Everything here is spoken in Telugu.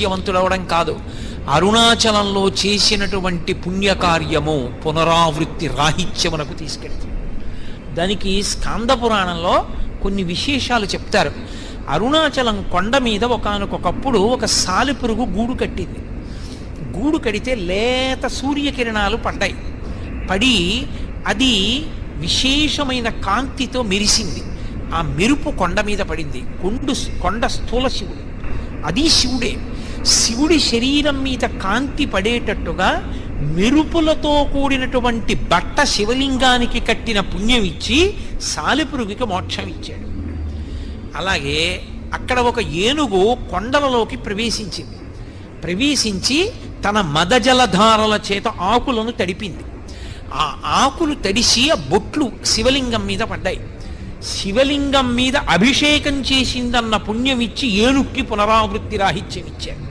ఐశ్వర్యవంతుడవడం కాదు. అరుణాచలంలో చేసినటువంటి పుణ్యకార్యము పునరావృత్తి రాహిత్యమునకు తీసుకెళ్తుంది. దానికి స్కాంద పురాణంలో కొన్ని విశేషాలు చెప్తారు. అరుణాచలం కొండ మీద ఒకనకొకప్పుడు ఒక సాలిపురుగు గూడు కట్టింది. గూడు కడితే లేత సూర్యకిరణాలు పడ్డాయి. పడి అది విశేషమైన కాంతితో మెరిసింది. ఆ మెరుపు కొండ మీద పడింది. కొండు కొండ స్థూల శివుడు. అది శివుడే. శివుడి శరీరం మీద కాంతి పడేటట్టుగా మెరుపులతో కూడినటువంటి బట్ట శివలింగానికి కట్టిన పుణ్యం ఇచ్చి సాలిపురుగుకి మోక్షం ఇచ్చాడు. అలాగే అక్కడ ఒక ఏనుగు కొండలలోకి ప్రవేశించింది. ప్రవేశించి తన మదజలధారల చేత ఆకులను తడిపింది. ఆ ఆకులు తడిసి ఆ బొట్లు శివలింగం మీద పడ్డాయి. శివలింగం మీద అభిషేకం చేసిందన్న పుణ్యం ఇచ్చి ఏనుక్కి పునరావృత్తి రాహిత్యం ఇచ్చారు